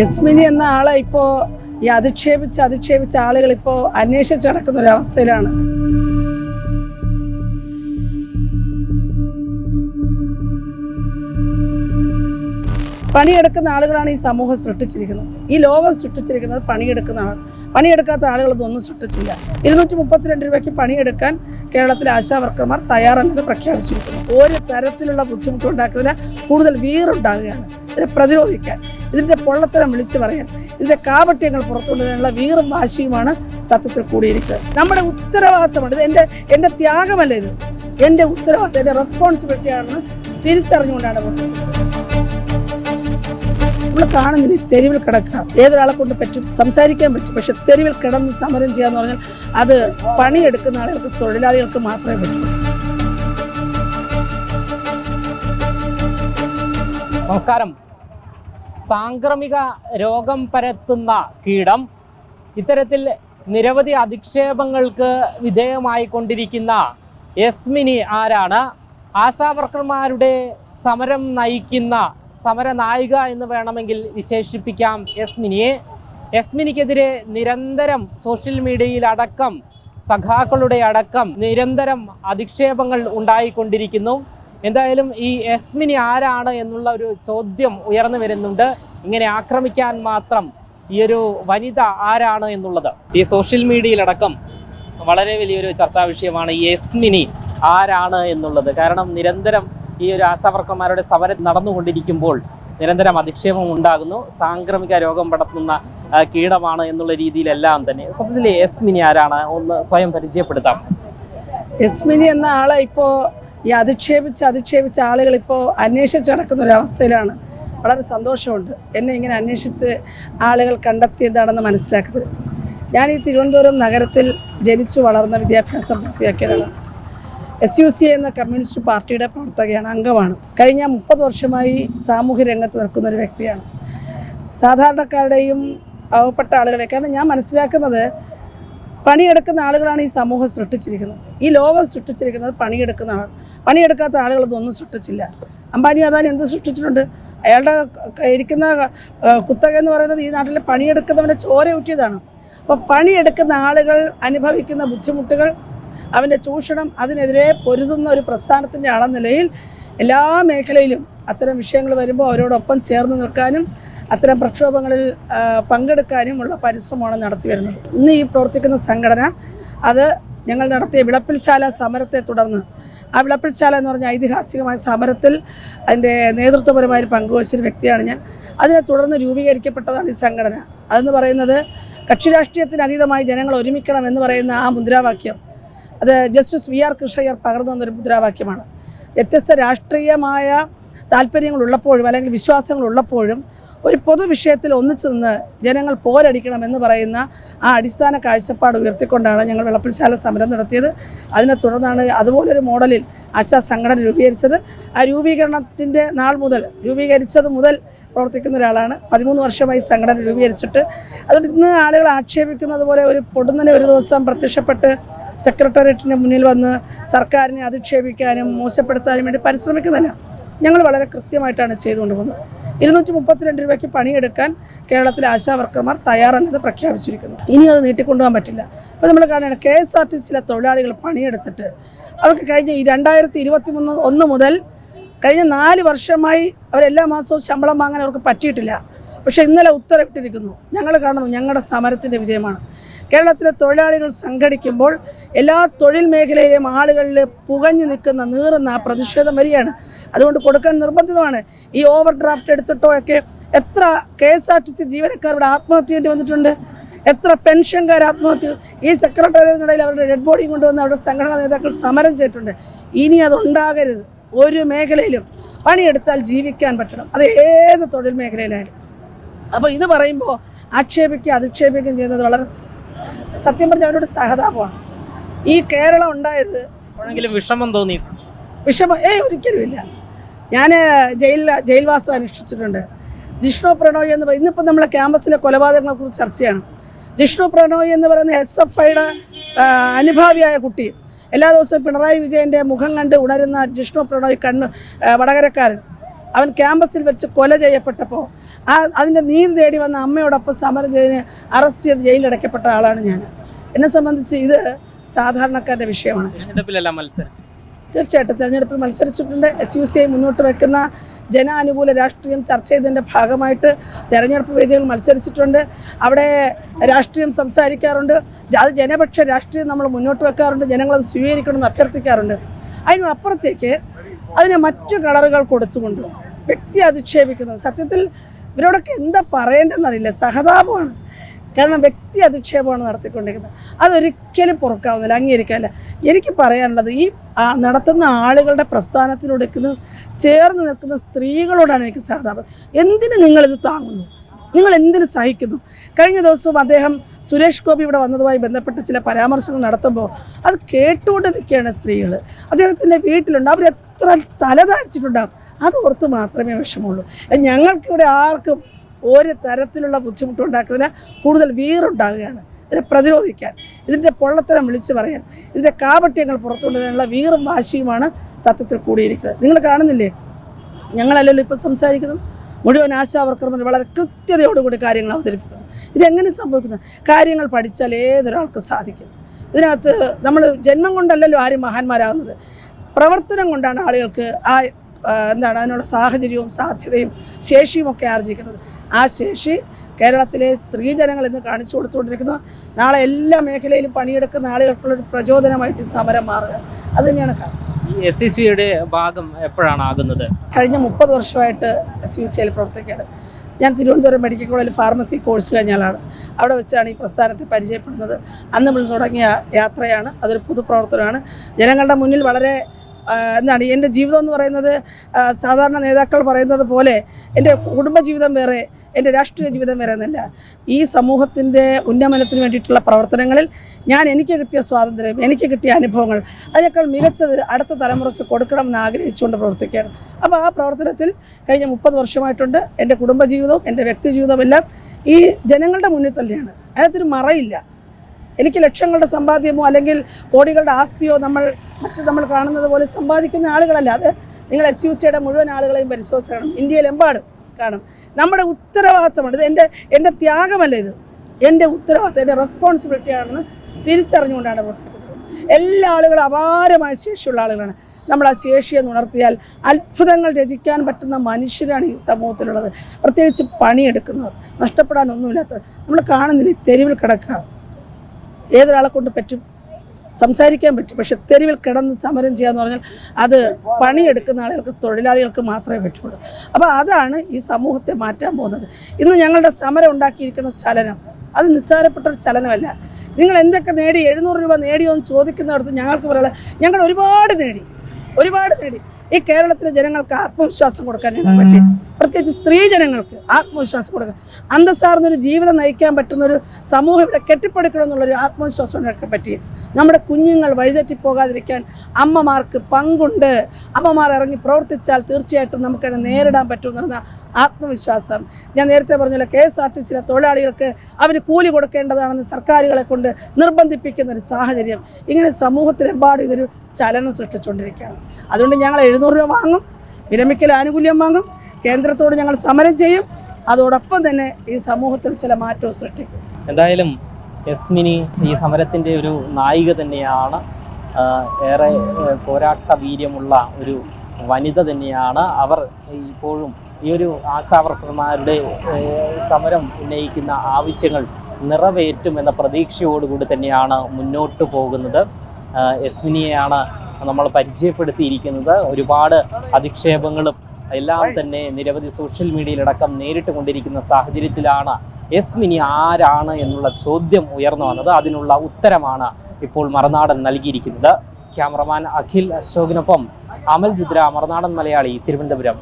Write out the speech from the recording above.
യസ്മിനി എന്ന ആളെ ഇപ്പോ ഈ അധിക്ഷേപിച്ച് അധിക്ഷേപിച്ച ആളുകൾ ഇപ്പോ അന്വേഷിച്ച് നടക്കുന്ന ഒരു അവസ്ഥയിലാണ്. പണിയെടുക്കുന്ന ആളുകളാണ് ഈ സമൂഹം സൃഷ്ടിച്ചിരിക്കുന്നത്. ഈ ലോകം സൃഷ്ടിച്ചിരിക്കുന്നത് പണിയെടുക്കുന്ന ആൾ പണിയെടുക്കാത്ത ആളുകളൊന്നും സൃഷ്ടിച്ചില്ല. ഇരുന്നൂറ്റി മുപ്പത്തിരണ്ട് രൂപയ്ക്ക് പണിയെടുക്കാൻ കേരളത്തിലെ ആശാവർക്കർമാർ വർക്കർമാർ തയ്യാറെന്നത് പ്രഖ്യാപിച്ചിരിക്കുന്നു. ഒരു തരത്തിലുള്ള ബുദ്ധിമുട്ടുണ്ടാക്കുന്നതിന് കൂടുതൽ വീറുണ്ടാകുകയാണ്. ഇതിനെ പ്രതിരോധിക്കാൻ ഇതിന്റെ പൊള്ളത്തരം വിളിച്ചു പറയാൻ ഇതിന്റെ കാപട്യങ്ങൾ പുറത്തുകൊണ്ടുവരാനുള്ള വീറും വാശിയുമാണ് സത്യത്തിൽ കൂടിയിരിക്കുന്നത്. നമ്മുടെ ഉത്തരവാദിത്തമാണ്. ഇത് എന്റെ എന്റെ ത്യാഗമല്ല ഇത്? എന്റെ ഉത്തരവാദിത്തം എന്റെ റെസ്പോൺസിബിലിറ്റിയാണെന്ന് തിരിച്ചറിഞ്ഞുകൊണ്ടാണ് പോകുന്നത് നമ്മൾ കാണുന്നില്ല. തെരുവിൽ കിടക്കാം. ഏതൊരാളെ കൊണ്ട് പറ്റും? സംസാരിക്കാൻ പറ്റും. പക്ഷെ തെരുവിൽ കിടന്ന് സമരം ചെയ്യാന്ന് പറഞ്ഞാൽ അത് പണിയെടുക്കുന്ന ആളുകൾക്ക് തൊഴിലാളികൾക്ക് മാത്രമേ പറ്റൂ. നമസ്കാരം. സാംക്രമിക രോഗം പരത്തുന്ന കീടം ഇത്തരത്തിൽ നിരവധി അധിക്ഷേപങ്ങൾക്ക് വിധേയമായി കൊണ്ടിരിക്കുന്ന യസ്മിനി ആരാണ്? ആശാവർക്കർമാരുടെ സമരം നയിക്കുന്ന സമര നായിക എന്ന് വേണമെങ്കിൽ വിശേഷിപ്പിക്കാം യസ്മിനിയെ. യസ്മിനിക്കെതിരെ നിരന്തരം സോഷ്യൽ മീഡിയയിൽ അടക്കം സഖാക്കളുടെ അടക്കം നിരന്തരം അധിക്ഷേപങ്ങൾ ഉണ്ടായിക്കൊണ്ടിരിക്കുന്നു. എന്തായാലും ഈ യസ്മിനി ആരാണ് എന്നുള്ള ഒരു ചോദ്യം ഉയർന്നു വരുന്നുണ്ട്. ഇങ്ങനെ ആക്രമിക്കാൻ മാത്രം ഈ ഒരു വനിത ആരാണ് എന്നുള്ളത്. ഈ സോഷ്യൽ മീഡിയയിലടക്കം വളരെ വലിയൊരു ചർച്ചാ വിഷയമാണ് ഈ യസ്മിനി ആരാണ് എന്നുള്ളത്. കാരണം നിരന്തരം ഈ ഒരു ആശാവർക്കന്മാരുടെ സമരം നടന്നുകൊണ്ടിരിക്കുമ്പോൾ നിരന്തരം അധിക്ഷേപം ഉണ്ടാകുന്നു. സാംക്രമിക രോഗം പടർത്തുന്ന കീടമാണ് എന്നുള്ള രീതിയിലെല്ലാം തന്നെ. സത്യത്തിൽ യസ്മിനി ആരാണ്? ഒന്ന് സ്വയം പരിചയപ്പെടുത്താം. യസ്മിനി എന്ന ആളെ ഇപ്പോൾ ഈ അധിക്ഷേപിച്ച് അധിക്ഷേപിച്ച ആളുകൾ ഇപ്പോൾ അന്വേഷിച്ച് നടക്കുന്ന ഒരു അവസ്ഥയിലാണ് വളരെ സന്തോഷമുണ്ട്. എന്നെ ഇങ്ങനെ അന്വേഷിച്ച് ആളുകൾ കണ്ടെത്തിയതാണെന്ന് മനസ്സിലാക്കുന്നത്. ഞാൻ ഈ തിരുവനന്തപുരം നഗരത്തിൽ ജനിച്ചു വളർന്ന വിദ്യാഭ്യാസം പൂർത്തിയാക്കിയതാണ് എസ് യു സി എന്ന കമ്മ്യൂണിസ്റ്റ് പാർട്ടിയുടെ പ്രവർത്തകയാണ് അംഗമാണ്. കഴിഞ്ഞ മുപ്പത് വർഷമായി സാമൂഹ്യ രംഗത്ത് നിൽക്കുന്ന ഒരു വ്യക്തിയാണ്. സാധാരണക്കാരുടെയും അവപ്പെട്ട ആളുകളെ കാരണം ഞാൻ മനസ്സിലാക്കുന്നത് പണിയെടുക്കുന്ന ആളുകളാണ് ഈ സമൂഹം സൃഷ്ടിച്ചിരിക്കുന്നത്. ഈ ലോകം സൃഷ്ടിച്ചിരിക്കുന്നത് പണിയെടുക്കുന്ന ആൾ പണിയെടുക്കാത്ത ആളുകളൊന്നും സൃഷ്ടിച്ചില്ല. അംബാനി അദാനി എന്ത് സൃഷ്ടിച്ചിട്ടുണ്ട്? അയാളുടെ ഇരിക്കുന്ന കുത്തക എന്ന് പറയുന്നത് ഈ നാട്ടിലെ പണിയെടുക്കുന്നവന്റെ ചോര ഊറ്റിയതാണ്. അപ്പോൾ പണിയെടുക്കുന്ന ആളുകൾ അനുഭവിക്കുന്ന ബുദ്ധിമുട്ടുകൾ അവന്റെ ചൂഷണം അതിനെതിരെ പൊരുതുന്ന ഒരു പ്രസ്ഥാനത്തിന്റെ ആളെന്ന എല്ലാ മേഖലയിലും അത്തരം വിഷയങ്ങൾ വരുമ്പോൾ അവരോടൊപ്പം ചേർന്ന് നിൽക്കാനും അത്തരം പ്രക്ഷോഭങ്ങളിൽ പങ്കെടുക്കാനും പങ്കെടുക്കാനുമുള്ള പരിശ്രമമാണ് നടത്തി വരുന്നത്. ഇന്ന് ഈ പ്രവർത്തിക്കുന്ന സംഘടന അത് ഞങ്ങൾ നടത്തിയ വിളപ്പിൽശാല സമരത്തെ തുടർന്ന് ആ വിളപ്പിൽശാല എന്ന് പറഞ്ഞ ഐതിഹാസികമായ സമരത്തിൽ അതിന്റെ നേതൃത്വപരമായ പങ്കുവച്ചൊരു വ്യക്തിയാണ് ഞാൻ. അതിനെ തുടർന്ന് രൂപീകരിക്കപ്പെട്ടതാണ് ഈ സംഘടന. അതെന്ന് പറയുന്നത് കക്ഷി രാഷ്ട്രീയത്തിന് അതീതമായി ജനങ്ങൾ ഒരുമിക്കണം എന്ന് പറയുന്ന ആ മുദ്രാവാക്യം അത് ജസ്റ്റിസ് വി ആർ കൃഷ്ണയ്യർ പകർന്നു തന്നൊരു മുദ്രാവാക്യമാണ്. വ്യത്യസ്ത രാഷ്ട്രീയമായ താല്പര്യങ്ങളുള്ളപ്പോഴും അല്ലെങ്കിൽ വിശ്വാസങ്ങളുള്ളപ്പോഴും ഒരു പൊതുവിഷയത്തിൽ ഒന്നിച്ചു നിന്ന് ജനങ്ങൾ പോരടിക്കണം എന്ന് പറയുന്ന ആ അടിസ്ഥാന കാഴ്ചപ്പാട് ഉയർത്തിക്കൊണ്ടാണ് ഞങ്ങൾ വെള്ളപ്പിടിശാല സമരം നടത്തിയത്. അതിനെ തുടർന്നാണ് അതുപോലൊരു മോഡലിൽ ആശാ സംഘടന രൂപീകരിച്ചത്. ആ രൂപീകരണത്തിന്റെ നാൾ മുതൽ രൂപീകരിച്ചത് മുതൽ പ്രവർത്തിക്കുന്ന ഒരാളാണ്. പതിമൂന്ന് വർഷമായി സംഘടന രൂപീകരിച്ചിട്ട്. അതുകൊണ്ട് ഇന്ന് ആളുകൾ ആക്ഷേപിക്കുന്നത് പോലെ ഒരു പൊടുന്നനെ ഒരു ദിവസം പ്രത്യക്ഷപ്പെട്ട് സെക്രട്ടേറിയറ്റിന് മുന്നിൽ വന്ന് സർക്കാരിനെ അധിക്ഷേപിക്കാനും മോശപ്പെടുത്താനും വേണ്ടി പരിശ്രമിക്കുന്നില്ല ഞങ്ങൾ വളരെ കൃത്യമായിട്ടാണ് ചെയ്തുകൊണ്ട് പോകുന്നത് ഇരുന്നൂറ്റി മുപ്പത്തിരണ്ട് രൂപയ്ക്ക് പണിയെടുക്കാൻ കേരളത്തിലെ ആശാവർക്കർമാർ തയ്യാറെന്നത് പ്രഖ്യാപിച്ചിരിക്കുന്നു. ഇനി അത് നീട്ടിക്കൊണ്ടുപോകാൻ പറ്റില്ല. അപ്പോൾ നമ്മൾ കാണുകയാണ് കെ എസ് ആർ ടി സിയിലെ തൊഴിലാളികൾ പണിയെടുത്തിട്ട് അവർക്ക് കഴിഞ്ഞ ഈ രണ്ടായിരത്തി ഇരുപത്തി മൂന്ന് ഒന്ന് മുതൽ കഴിഞ്ഞ നാല് വർഷമായി അവരെല്ലാ മാസവും ശമ്പളം വാങ്ങാൻ അവർക്ക് പറ്റിയിട്ടില്ല. പക്ഷേ ഇന്നലെ ഉത്തരവിട്ടിരിക്കുന്നു. ഞങ്ങൾ കാണുന്നു ഞങ്ങളുടെ സമരത്തിന്റെ വിജയമാണ്. കേരളത്തിലെ തൊഴിലാളികൾ സംഘടിക്കുമ്പോൾ എല്ലാ തൊഴിൽ മേഖലയിലെയും ആളുകളിൽ പുകഞ്ഞു നിൽക്കുന്ന നീറുന്ന ആ പ്രതിഷേധം വരികയാണ്. അതുകൊണ്ട് കൊടുക്കാൻ നിർബന്ധിതമാണ്. ഈ ഓവർ ഡ്രാഫ്റ്റ് എടുത്തിട്ടോ ഒക്കെ എത്ര K S R T C ജീവനക്കാരുടെ ആത്മഹത്യ വേണ്ടി വന്നിട്ടുണ്ട്? എത്ര പെൻഷൻകാർ ആത്മഹത്യ ഈ സെക്രട്ടറിയുടെ അവരുടെ ഡെഡ് ബോഡി കൊണ്ടുവന്ന് അവരുടെ സംഘടനാ നേതാക്കൾ സമരം ചെയ്തിട്ടുണ്ട്. ഇനി അതുണ്ടാകരുത്. ഒരു മേഖലയിലും പണിയെടുത്താൽ ജീവിക്കാൻ പറ്റണം. അത് ഏത് തൊഴിൽ മേഖലയിലായാലും. അപ്പോൾ ഇത് പറയുമ്പോൾ ആക്ഷേപിക്കുക അധിക്ഷേപിക്കുകയും ചെയ്യുന്നത് വളരെ സത്യം പറഞ്ഞ അവരോട് സഹതാപമാണ്. ഈ കേരളം ഉണ്ടായത് വിഷമം തോന്നി. വിഷമം ഏയ് ഒരിക്കലുമില്ല ഞാൻ ജയിലിൽ ജയിൽവാസം അനുഷ്ഠിച്ചിട്ടുണ്ട്. ജിഷ്ണു പ്രണോയ് എന്ന് പറയുന്നത് ഇന്നിപ്പോൾ നമ്മളെ ക്യാമ്പസിലെ കൊലപാതകങ്ങളെ കുറിച്ച് ചർച്ചയാണ് ജിഷ്ണു പ്രണോയ് എന്ന് പറയുന്ന എസ് എഫ് ഐയുടെ അനുഭാവിയായ കുട്ടി. എല്ലാ ദിവസവും പിണറായി വിജയന്റെ മുഖം കണ്ട് ഉണരുന്ന ജിഷ്ണു പ്രണോയ് കണ്ണ് വടകരക്കാരൻ. അവൻ ക്യാമ്പസിൽ വെച്ച് കൊല ചെയ്യപ്പെട്ടപ്പോൾ ആ അതിന്റെ നീതി തേടി വന്ന അമ്മയോടൊപ്പം സമരം ചെയ്തതിന് അറസ്റ്റ് ചെയ്ത് ജയിലിലടയ്ക്കപ്പെട്ട ആളാണ് ഞാൻ. എന്നെ സംബന്ധിച്ച് ഇത് സാധാരണക്കാരുടെ വിഷയമാണ്. തീർച്ചയായിട്ടും തെരഞ്ഞെടുപ്പിൽ മത്സരിച്ചിട്ടുണ്ട്. എസ് യു സി ഐ മുന്നോട്ട് വെക്കുന്ന ജനാനുകൂല രാഷ്ട്രീയം ചർച്ച ചെയ്തതിന്റെ ഭാഗമായിട്ട് തെരഞ്ഞെടുപ്പ് വേദികൾ മത്സരിച്ചിട്ടുണ്ട്. അവിടെ രാഷ്ട്രീയം സംസാരിക്കാറുണ്ട്. അത് ജനപക്ഷ രാഷ്ട്രീയം നമ്മൾ മുന്നോട്ട് വെക്കാറുണ്ട്. ജനങ്ങളത് സ്വീകരിക്കണമെന്ന് അഭ്യർത്ഥിക്കാറുണ്ട്. അതിനപ്പുറത്തേക്ക് അതിന് മറ്റു കളറുകൾ കൊടുത്തുകൊണ്ട് വ്യക്തി അധിക്ഷേപിക്കുന്നത്. സത്യത്തിൽ ഇവരോടൊക്കെ എന്താ പറയേണ്ടതെന്നറിയില്ല. സഹതാപമാണ്. കാരണം വ്യക്തി അധിക്ഷേപമാണ് നടത്തിക്കൊണ്ടിരിക്കുന്നത്. അതൊരിക്കലും പുറക്കാവുന്നില്ല അംഗീകരിക്കാനില്ല. എനിക്ക് പറയാനുള്ളത് ഈ നടത്തുന്ന ആളുകളുടെ പ്രസ്ഥാനത്തിനൊടുക്കുന്ന ചേർന്ന് നിൽക്കുന്ന സ്ത്രീകളോടാണ് എനിക്ക് സഹതാപം. എന്തിനു നിങ്ങളിത് താങ്ങുന്നു? നിങ്ങൾ എന്തിനു സഹിക്കുന്നു? കഴിഞ്ഞ ദിവസവും അദ്ദേഹം സുരേഷ് ഗോപി ഇവിടെ വന്നതുമായി ബന്ധപ്പെട്ട് ചില പരാമർശങ്ങൾ നടത്തുമ്പോൾ അത് കേട്ടുകൊണ്ട് നിൽക്കുകയാണ് സ്ത്രീകൾ. അദ്ദേഹത്തിന്റെ വീട്ടിലുണ്ട്. അവർ എത്ര തല താഴ്ത്തിയിട്ടുണ്ടാകും അത് ഓർത്ത് മാത്രമേ വിഷമമുള്ളൂ. ഞങ്ങൾക്കിവിടെ ആർക്കും ഒരു തരത്തിലുള്ള ബുദ്ധിമുട്ടുണ്ടാക്കുന്നതിന് കൂടുതൽ വീറുണ്ടാകുകയാണ്. ഇതിനെ പ്രതിരോധിക്കാൻ ഇതിന്റെ പൊള്ളത്തരം വിളിച്ചു പറയാൻ ഇതിന്റെ കാപട്യങ്ങൾ പുറത്തുകൊണ്ടുവരാനുള്ള വീറും വാശിയുമാണ് സത്യത്തിൽ കൂടിയിരിക്കുന്നത്. നിങ്ങൾ കാണുന്നില്ലേ? ഞങ്ങളല്ലല്ലോ ഇപ്പോൾ സംസാരിക്കുന്നത്. മുഴുവൻ ആശാവർക്കർമാർ വളരെ കൃത്യതയോടുകൂടി കാര്യങ്ങൾ അവതരിപ്പിക്കുന്നു. ഇതെങ്ങനെ സംഭവിക്കുന്നത് കാര്യങ്ങൾ പഠിച്ചാൽ ഏതൊരാൾക്കും സാധിക്കും. ഇതിനകത്ത് നമ്മൾ ജന്മം കൊണ്ടല്ലല്ലോ ആരും മഹാന്മാരാകുന്നത്. പ്രവർത്തനം കൊണ്ടാണ് ആളുകൾക്ക് ആ എന്താണ് അതിനുള്ള സാഹചര്യവും സാധ്യതയും ശേഷിയും ഒക്കെ ആർജിക്കുന്നത്. ആ ശേഷി കേരളത്തിലെ സ്ത്രീജനങ്ങൾ ഇന്ന് കാണിച്ചു കൊടുത്തുകൊണ്ടിരിക്കുന്നു. നാളെ എല്ലാ മേഖലയിലും പണിയെടുക്കുന്ന ആളുകൾക്കുള്ളൊരു പ്രചോദനമായിട്ട് സമരം മാറുക. അത് കാരണം എസ് സി സിയുടെ ഭാഗം എപ്പോഴാണ് ആകുന്നത് കഴിഞ്ഞ മുപ്പത് വർഷമായിട്ട് എസ് യു സിയിൽ പ്രവർത്തിക്കുകയാണ്. ഞാൻ തിരുവനന്തപുരം മെഡിക്കൽ കോളേജിൽ ഫാർമസി കോഴ്സ് കഴിഞ്ഞാലാണ് അവിടെ വെച്ചാണ് ഈ പ്രസ്ഥാനത്തെ പരിചയപ്പെടുന്നത്. അന്ന് നമ്മൾ തുടങ്ങിയ യാത്രയാണ്. അതൊരു പൊതുപ്രവർത്തനമാണ്. ജനങ്ങളുടെ മുന്നിൽ വളരെ എന്താണ് എന്റെ ജീവിതം എന്ന് പറയുന്നത് സാധാരണ നേതാക്കൾ പറയുന്നത് പോലെ എന്റെ കുടുംബജീവിതം വേറെ എന്റെ രാഷ്ട്രീയ ജീവിതം വരെ എന്നല്ല ഈ സമൂഹത്തിന്റെ ഉന്നമനത്തിന് വേണ്ടിയിട്ടുള്ള പ്രവർത്തനങ്ങളിൽ ഞാൻ എനിക്ക് കിട്ടിയ സ്വാതന്ത്ര്യം എനിക്ക് കിട്ടിയ അനുഭവങ്ങൾ അതിനേക്കാൾ മികച്ചത് അടുത്ത തലമുറയ്ക്ക് കൊടുക്കണം എന്ന് ആഗ്രഹിച്ചുകൊണ്ട് പ്രവർത്തിക്കുകയാണ്. അപ്പോൾ ആ പ്രവർത്തനത്തിൽ കഴിഞ്ഞ മുപ്പത് വർഷമായിട്ടുണ്ട്. എന്റെ കുടുംബജീവിതവും എന്റെ വ്യക്തി ജീവിതവും എല്ലാം ഈ ജനങ്ങളുടെ മുന്നിൽ തന്നെയാണ്. അതിനകത്തൊരു മറയില്ല. എനിക്ക് ലക്ഷങ്ങളുടെ സമ്പാദ്യമോ അല്ലെങ്കിൽ കോടികളുടെ ആസ്തിയോ നമ്മൾ മറ്റു നമ്മൾ കാണുന്നത് പോലെ സമ്പാദിക്കുന്ന ആളുകളല്ല. അത് നിങ്ങൾ എസ് യു സിയുടെ മുഴുവൻ ആളുകളെയും പരിശോധിച്ച് കാണും ഇന്ത്യയിലെമ്പാടും കാണും നമ്മുടെ ഉത്തരവാദിത്തമാണ്. ഇത് എന്റെ എന്റെ ത്യാഗമല്ല ഇത്. എന്റെ ഉത്തരവാദിത്തം എന്റെ റെസ്പോൺസിബിലിറ്റി ആണെന്ന് തിരിച്ചറിഞ്ഞുകൊണ്ടാണ് പ്രവർത്തിക്കുന്നത്. എല്ലാ ആളുകളും അപാരമായ ശേഷിയുള്ള ആളുകളാണ്. നമ്മൾ ആ ശേഷിയെ ഉണർത്തിയാൽ അത്ഭുതങ്ങൾ രചിക്കാൻ പറ്റുന്ന മനുഷ്യരാണ് ഈ സമൂഹത്തിലുള്ളത്. പ്രത്യേകിച്ച് പണിയെടുക്കുന്നവർ നഷ്ടപ്പെടാനൊന്നുമില്ലാത്തവർ. നമ്മൾ കാണുന്നില്ല തെരുവിൽ കിടക്കുക. ഏതൊരാളെ കൊണ്ട് പറ്റും? സംസാരിക്കാൻ പറ്റും. പക്ഷെ തെരുവിൽ കിടന്ന് സമരം ചെയ്യാന്ന് പറഞ്ഞാൽ അത് പണിയെടുക്കുന്ന ആളുകൾക്ക് തൊഴിലാളികൾക്ക് മാത്രമേ പറ്റുള്ളൂ. അപ്പോൾ അതാണ് ഈ സമൂഹത്തെ മാറ്റാൻ പോകുന്നത്. ഇന്ന് ഞങ്ങളുടെ സമരം ഉണ്ടാക്കിയിരിക്കുന്ന ചലനം അത് നിസ്സാരപ്പെട്ട ഒരു ചലനമല്ല. നിങ്ങൾ എന്തൊക്കെ നേടി എഴുന്നൂറ് രൂപ നേടിയോ എന്ന് ചോദിക്കുന്നിടത്ത് ഞങ്ങൾക്ക് പറയാനുള്ള ഞങ്ങൾ ഒരുപാട് നേടി ഒരുപാട് നേടി. ഈ കേരളത്തിലെ ജനങ്ങൾക്ക് ആത്മവിശ്വാസം കൊടുക്കാൻ ഞങ്ങൾ പറ്റി. പ്രത്യേകിച്ച് സ്ത്രീ ജനങ്ങൾക്ക് ആത്മവിശ്വാസം കൊടുക്കാൻ. അന്തസ്സാർന്നൊരു ജീവിതം നയിക്കാൻ പറ്റുന്ന ഒരു സമൂഹം ഇവിടെ കെട്ടിപ്പടുക്കണം എന്നുള്ളൊരു ആത്മവിശ്വാസം ഞങ്ങൾക്ക് പറ്റി. നമ്മുടെ കുഞ്ഞുങ്ങൾ വഴിതെറ്റിപ്പോകാതിരിക്കാൻ അമ്മമാർക്ക് പങ്കുണ്ട്. അമ്മമാർ ഇറങ്ങി പ്രവർത്തിച്ചാൽ തീർച്ചയായിട്ടും നമുക്കതിനെ നേരിടാൻ പറ്റുമെന്ന ആത്മവിശ്വാസം. ഞാൻ നേരത്തെ പറഞ്ഞല്ലോ കെ എസ് ആർ ടി സിയിലെ തൊഴിലാളികൾക്ക് അവർ കൂലി കൊടുക്കേണ്ടതാണെന്ന് സർക്കാരുകളെ കൊണ്ട് നിർബന്ധിപ്പിക്കുന്ന ഒരു സാഹചര്യം. ഇങ്ങനെ സമൂഹത്തിലെമ്പാടും ഇതൊരു ചലനം സൃഷ്ടിച്ചുകൊണ്ടിരിക്കുകയാണ്. അതുകൊണ്ട് ഞങ്ങൾ എഴുന്നൂറ് രൂപ വാങ്ങും. വിരമിക്കൽ ആനുകൂല്യം വാങ്ങും. കേന്ദ്രത്തോട് ഞങ്ങൾ സമരം ചെയ്യും. അതോടൊപ്പം തന്നെ ഈ സമൂഹത്തിൽ ചില മാറ്റവും സൃഷ്ടിക്കും. എന്തായാലും യസ്മിനി ഈ സമരത്തിന്റെ ഒരു നായിക തന്നെയാണ്. ഏറെ പോരാട്ട വീര്യമുള്ള ഒരു വനിത തന്നെയാണ്. അവർ ഇപ്പോഴും ഈ ഒരു ആശാവർക്കർമാരുടെ സമരം ഉന്നയിക്കുന്ന ആവശ്യങ്ങൾ നിറവേറ്റുമെന്ന പ്രതീക്ഷയോടുകൂടി തന്നെയാണ് മുന്നോട്ട് പോകുന്നത്. യസ്മിനിയെയാണ് നമ്മൾ പരിചയപ്പെടുത്തിയിരിക്കുന്നത് ഒരുപാട് അധിക്ഷേപങ്ങളും എല്ലാം തന്നെ നിരവധി സോഷ്യൽ മീഡിയയിലടക്കം നേരിട്ട് കൊണ്ടിരിക്കുന്ന സാഹചര്യത്തിലാണ് എസ് മിനി ആരാണ് എന്നുള്ള ചോദ്യം ഉയർന്നു വന്നത്. അതിനുള്ള ഉത്തരമാണ് ഇപ്പോൾ മറുനാടൻ നൽകിയിരിക്കുന്നത്. ക്യാമറമാൻ അഖിൽ അശോകിനൊപ്പം അമൽ രുദ്ര മറുനാടൻ മലയാളി തിരുവനന്തപുരം.